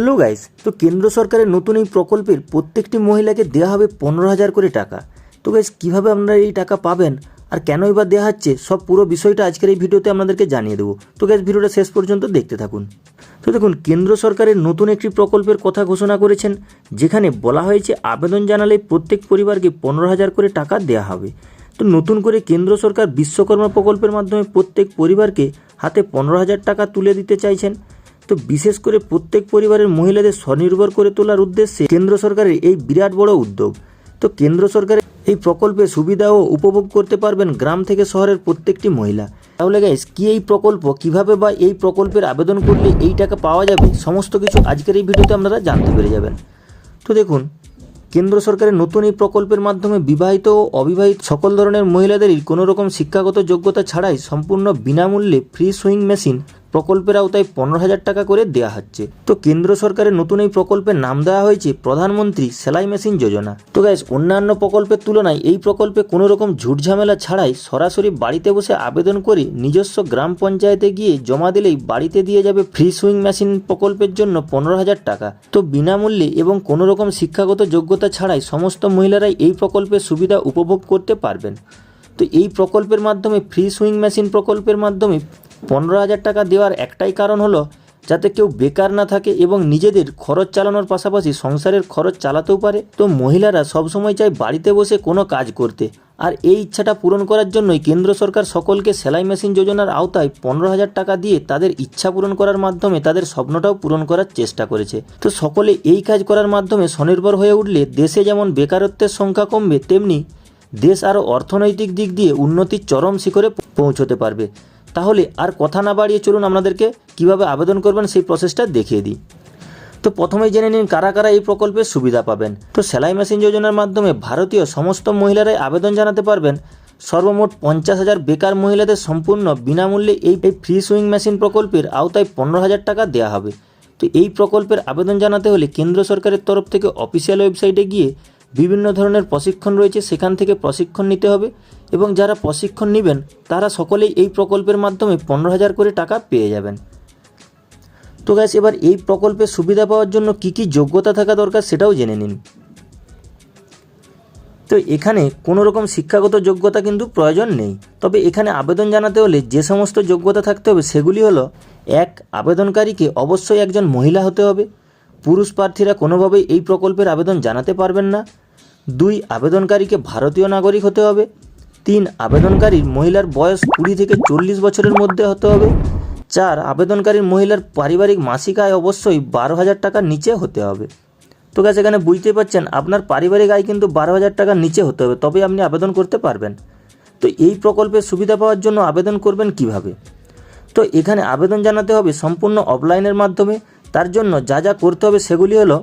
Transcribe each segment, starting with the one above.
Hello guys, তো কেন্দ্র সরকারের নতুন এই প্রকল্পের প্রত্যেকটি মহিলাকে দেওয়া হবে পনেরো হাজার করে টাকা। তো গাইস, কীভাবে আপনারা এই টাকা পাবেন আর কেনই বা দেওয়া হচ্ছে, সব পুরো বিষয়টা আজকের এই ভিডিওতে আপনাদেরকে জানিয়ে দেবো। তো গাইস, ভিডিওটা শেষ পর্যন্ত দেখতে থাকুন। তো দেখুন, কেন্দ্র সরকারের নতুন একটি প্রকল্পের কথা ঘোষণা করেছেন, যেখানে বলা হয়েছে আবেদন জানালে প্রত্যেক পরিবারকে পনেরো হাজার করে টাকা দেওয়া হবে। তো নতুন করে কেন্দ্র সরকার বিশ্বকর্মা প্রকল্পের মাধ্যমে প্রত্যেক পরিবারকে হাতে পনেরো হাজার টাকা তুলে দিতে চাইছেন। তো বিশেষ করে প্রত্যেক পরিবারের মহিলাদের স্বনির্ভর করে তোলার উদ্দেশ্যে কেন্দ্র সরকারের এই বিরাট বড় উদ্যোগ। তো কেন্দ্র সরকারের এই প্রকল্পের সুবিধাও উপভোগ করতে পারবেন গ্রাম থেকে শহরের প্রত্যেকটি মহিলা। তাহলে গাইস কি এই প্রকল্প, কীভাবে বা এই প্রকল্পের আবেদন করলে এই টাকা পাওয়া যাবে, সমস্ত কিছু আজকের এই ভিডিওতে আপনারা জানতে পেরে যাবেন। তো দেখুন, কেন্দ্র সরকারের নতুন এই প্রকল্পের মাধ্যমে বিবাহিত ও অবিবাহিত সকল ধরনের মহিলাদেরই কোনো রকম শিক্ষাগত যোগ্যতা ছাড়াই সম্পূর্ণ বিনামূল্যে ফ্রি সুইং মেশিন প্রকল্পের আওতায় পনেরো হাজার টাকা করে দেওয়া হচ্ছে। তো কেন্দ্র সরকারের নতুন এই প্রকল্পের নাম দেওয়া হয়েছে প্রধানমন্ত্রী সেলাই মেশিন যোজনা। তো গ্যাস অন্যান্য প্রকল্পের তুলনায় এই প্রকল্পে কোনো রকম ঝুটঝামেলা ছাড়াই সরাসরি বাড়িতে বসে আবেদন করে নিজস্ব গ্রাম পঞ্চায়েতে গিয়ে জমা দিলেই বাড়িতে দিয়ে যাবে ফ্রি সুইং মেশিন প্রকল্পের জন্য পনেরো হাজার টাকা। তো বিনামূল্যে এবং কোনো রকম শিক্ষাগত যোগ্যতা ছাড়াই সমস্ত মহিলারাই এই প্রকল্পের সুবিধা উপভোগ করতে পারবেন। তো এই প্রকল্পের মাধ্যমে ফ্রি সুইং মেশিন প্রকল্পের মাধ্যমে পনেরো হাজার টাকা দেওয়ার একটাই কারণ হলো যাতে কেউ বেকার না থাকে এবং নিজেদের খরচ চালানোর পাশাপাশি সংসারের খরচ চালাতেও পারে। তো মহিলারা সবসময় চায় বাড়িতে বসে কোনো কাজ করতে। আর এই ইচ্ছাটা পূরণ করার জন্যই কেন্দ্র সরকার সকলকে সেলাই মেশিন যোজনার আওতায় পনেরো হাজার টাকা দিয়ে তাদের ইচ্ছা পূরণ করার মাধ্যমে তাদের স্বপ্নটাও পূরণ করার চেষ্টা করেছে। তো সকলে এই কাজ করার মাধ্যমে স্বনির্ভর হয়ে উঠলে দেশে যেমন বেকারত্বের সংখ্যা কমবে, তেমনি দেশ আরও অর্থনৈতিক দিক দিয়ে উন্নতির চরম শিখরে পৌঁছতে পারবে। তাহলে আর কথা না বাড়িয়ে চলুন আপনাদেরকে কীভাবে আবেদন করবেন সেই প্রসেসটা দেখিয়ে দিই। তো প্রথমেই জেনে নিন কারা কারা এই প্রকল্পের সুবিধা পাবেন। তো সেলাই মেশিন যোজনার মাধ্যমে ভারতীয় সমস্ত মহিলারাই আবেদন জানাতে পারবেন। সর্বমোট পঞ্চাশ হাজার বেকার মহিলাদের সম্পূর্ণ বিনামূল্যে এই ফ্রি সুইং মেশিন প্রকল্পের আওতায় পনেরো হাজার টাকা দেওয়া হবে। তো এই প্রকল্পের আবেদন জানাতে হলে কেন্দ্র সরকারের তরফ থেকে অফিসিয়াল ওয়েবসাইটে গিয়ে বিভিন্ন ধরনের প্রশিক্ষণ রয়েছে, সেখান থেকে প্রশিক্ষণ নিতে হবে এবং যারা প্রশিক্ষণ নেবেন, তারা সকলেই এই প্রকল্পের মাধ্যমে পনেরো হাজার করে টাকা পেয়ে যাবেন। তো গ্যাস এবার এই প্রকল্পের সুবিধা পাওয়ার জন্য কি কি যোগ্যতা থাকা দরকার সেটাও জেনে নিন। তো এখানে কোনো রকম শিক্ষাগত যোগ্যতা কিন্তু প্রয়োজন নেই। তবে এখানে আবেদন জানাতে হলে যে সমস্ত যোগ্যতা থাকতে হবে, সেগুলি হলো, এক, আবেদনকারীকে অবশ্যই একজন মহিলা হতে হবে। পুরুষ প্রার্থীরা কোনোভাবেই এই প্রকল্পের আবেদন জানাতে পারবেন না। দুই আবেদনকারীকে ভারতীয় নাগরিক হতে হবে, তিন আবেদনকারীর মহিলার বয়স কুড়ি থেকে চল্লিশ বছরের মধ্যে হতে হবে, চার আবেদনকারীর মহিলার পারিবারিক মাসিক আয় অবশ্যই বারো হাজার টাকার নিচে হতে হবে। তো গাছ এখানে বুঝতে পারছেন, আপনার পারিবারিক আয় কিন্তু বারো হাজার টাকার নিচে হতে হবে তবে আপনি আবেদন করতে পারবেন। তো এই প্রকল্পের সুবিধা পাওয়ার জন্য আবেদন করবেন কীভাবে? তো এখানে আবেদন জানাতে হবে সম্পূর্ণ অফলাইনের মাধ্যমে, তার জন্য যা যা করতে হবে সেগুলি হলো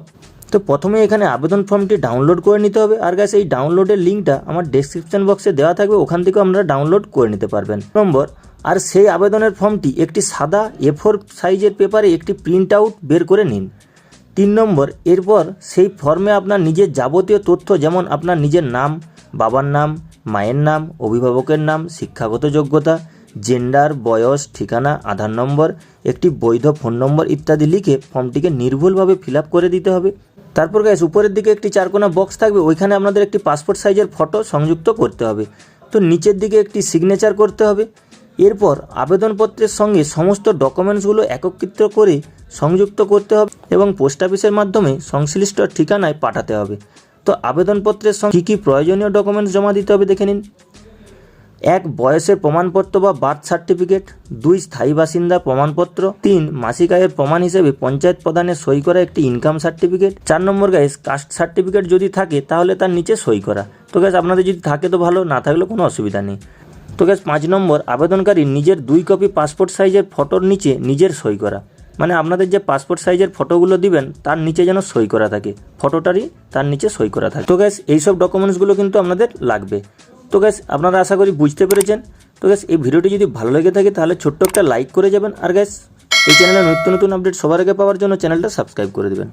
তো প্রথমে এখানে আবেদন ফর্মটি ডাউনলোড করে নিতে হবে। আর গ্যাস এই ডাউনলোডের লিঙ্কটা আমার ডেসক্রিপশন বক্সে দেওয়া থাকবে, ওখান থেকেও আপনারা ডাউনলোড করে নিতে পারবেন। নম্বর, আর সেই আবেদনের ফর্মটি একটি সাদা এ ফোর সাইজের পেপারে একটি প্রিন্ট আউট বের করে নিন। তিন নম্বর, এরপর সেই ফর্মে আপনার নিজের যাবতীয় তথ্য, যেমন আপনার নিজের নাম, বাবার নাম, মায়ের নাম, অভিভাবকের নাম, শিক্ষাগত যোগ্যতা জেন্ডার বয়স, ঠিকানা, আধার নম্বর, একটি বৈধ ফোন নম্বর ইত্যাদি লিখে ফর্মটিকে নির্ভুলভাবে ফিল করে দিতে হবে। তারপর গ্যাস উপরের দিকে একটি চারকোনা বক্স থাকবে, ওইখানে আপনাদের একটি পাসপোর্ট সাইজের ফটো সংযুক্ত করতে হবে। তো নিচের দিকে একটি সিগনেচার করতে হবে। এরপর আবেদনপত্রের সঙ্গে সমস্ত ডকুমেন্টসগুলো একত্রিত করে সংযুক্ত করতে হবে এবং পোস্ট অফিসের মাধ্যমে সংশ্লিষ্ট ঠিকানায় পাঠাতে হবে। তো আবেদনপত্রের সঙ্গে কী কী প্রয়োজনীয় ডকুমেন্টস জমা দিতে হবে দেখে নিন। এক বয়সের প্রমাণপত্র বা বার্থ সার্টিফিকেট, দুই স্থায়ী বাসিন্দা প্রমাণপত্র, তিন মাসিক আয়ের প্রমাণ হিসেবে পঞ্চায়েত প্রধানের সই করা একটি ইনকাম সার্টিফিকেট চার নম্বর গাইস কাস্ট সার্টিফিকেট যদি থাকে তাহলে তার নিচে সই করা। তো গ্যাস আপনাদের যদি থাকে তো ভালো, না থাকলে কোনো অসুবিধা নেই। তো গ্যাস পাঁচ নম্বর, আবেদনকারী নিজের দুই কপি পাসপোর্ট সাইজের ফটোর নিচে নিজের সই করা। মানে আপনাদের যে পাসপোর্ট সাইজের ফটোগুলো দিবেন, তার নিচে যেন সই করা থাকে। ফটোটারই তার নিচে সই করা থাকে। তো গ্যাস এইসব ডকুমেন্টসগুলো কিন্তু আপনাদের লাগবে। তো গ্যাস আপনারা আশা করি বুঝতে পেরেছেন। তো গ্যাস এই ভিডিওটি যদি ভালো লেগে থাকে তাহলে ছোট্ট একটা লাইক করে যাবেন। আর গ্যাস এই চ্যানেলে নতুন নতুন আপডেট সবার আগে পাওয়ার জন্য চ্যানেলটা সাবস্ক্রাইব করে দেবেন।